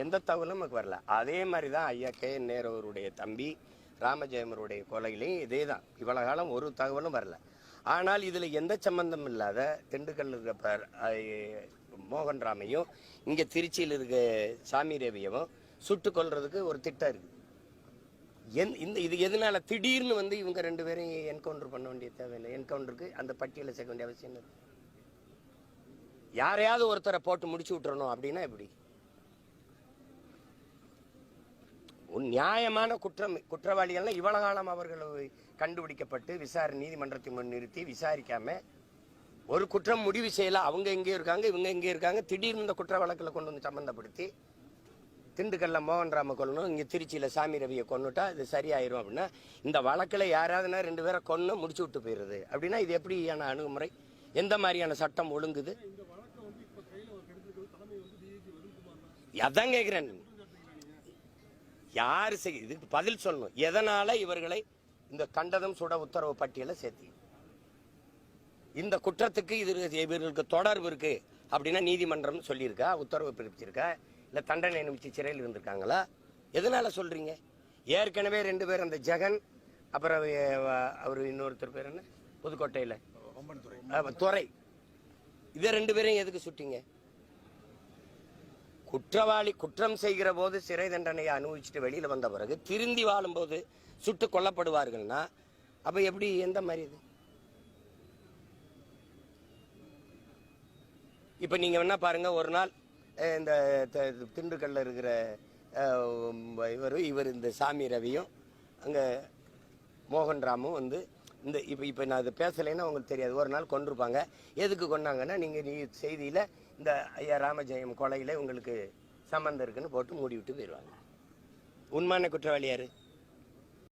எந்த தகவலும் நமக்கு வரல. அதே மாதிரி தான் ஐயா கே என் நேருவருடைய தம்பி ராமஜெயமருடைய கொலையிலையும் இதே தான் இவ்வளோ காலம் ஒரு தகவலும் வரல. ஆனால் இதில் எந்த சம்பந்தம் இல்லாத திண்டுக்கல் இருக்கிற பார் மோகன் ராமையும் இங்கே திருச்சியில் இருக்க சாமி ரேவியவும் சுட்டு கொள்றதுக்கு ஒரு திட்டம் இருக்குது என் இந்த இது எதனால திடீர்னு வந்து இவங்க ரெண்டு பேரையும் என்கவுண்டர் பண்ண வேண்டிய தேவையில்லை. என்கவுண்டருக்கு அந்த பட்டியலை சேர்க்க வேண்டிய அவசியம் யாரையாவது ஒருத்தரை போட்டு முடிச்சு விட்டுறணும் அப்படின்னா எப்படி ஒரு நியாயமான குற்றம் குற்றவாளிகள்லாம் இவ்வளவு காலம் அவர்கள் கண்டுபிடிக்கப்பட்டு விசாரணை நீதிமன்றத்தின் முன் நிறுத்தி விசாரிக்காம ஒரு குற்றம் முடிவு செய்யல. அவங்க எங்கேயும் இருக்காங்க இவங்க எங்கேயும் இருக்காங்க திடீர்னு இந்த குற்ற வழக்கில் கொண்டு வந்து சம்பந்தப்படுத்தி திண்டுக்கல்ல மோகன் ராம கொல்லணும் இங்கே திருச்சியில் சாமி ரவியை கொன்னுட்டா இது சரியாயிரும் அப்படின்னா இந்த வழக்கில் யாராவதுனா ரெண்டு பேரை கொன்று முடிச்சு விட்டு போயிடுது அப்படின்னா இது எப்படியான அணுகுமுறை? எந்த மாதிரியான சட்டம் ஒழுங்குது? அதான் கேட்குறேன் யார் செய் இதுக்கு பதில் சொல்லணும். எதனால இவர்களை இந்த கண்டதம் சுட உத்தரவு பட்டியலை சேர்த்தி? இந்த குற்றத்துக்கு இது இவர்களுக்கு தொடர்பு இருக்கு அப்படின்னா நீதிமன்றம் சொல்லியிருக்கா உத்தரவு பிறப்பிச்சிருக்கா இல்ல தண்டனை அனுப்பிச்சு சிறையில் இருந்திருக்காங்களா? எதனால சொல்றீங்க? ஏற்கனவே ரெண்டு பேர் அந்த ஜெகன் அப்புறம் அவர் இன்னொருத்தர் பேர் என்ன? புதுக்கோட்டையில். துறை. இதை ரெண்டு பேரையும் எதுக்கு சுட்டீங்க? குற்றவாளி குற்றம் செய்கிற போது சிறை தண்டனையை அனுபவிச்சுட்டு வெளியில் வந்த பிறகு திருந்தி வாழும்போது சுட்டு கொல்லப்படுவார்கள்னா அப்போ எப்படி எந்த மாதிரி இது? இப்போ நீங்கள் வேணா பாருங்கள் ஒரு நாள் இந்த த- திண்டுக்கல்ல இருக்கிற இவர் இவர் இந்த சாமி ரவியும் அங்கே மோகன் ராமும் வந்து இந்த இப்போ இப்போ நான் அதை பேசலைன்னா உங்களுக்கு தெரியாது. ஒரு நாள் கொண்டிருப்பாங்க. எதுக்கு கொண்டாங்கன்னா நீங்கள் நீ செய்தியில் இந்த ஐயா ராமஜெயம் கொலையில் உங்களுக்கு சம்மந்தம் இருக்குன்னு போட்டு மூடி விட்டு போயிடுவாங்க. உண்மையான குற்றவாளியார்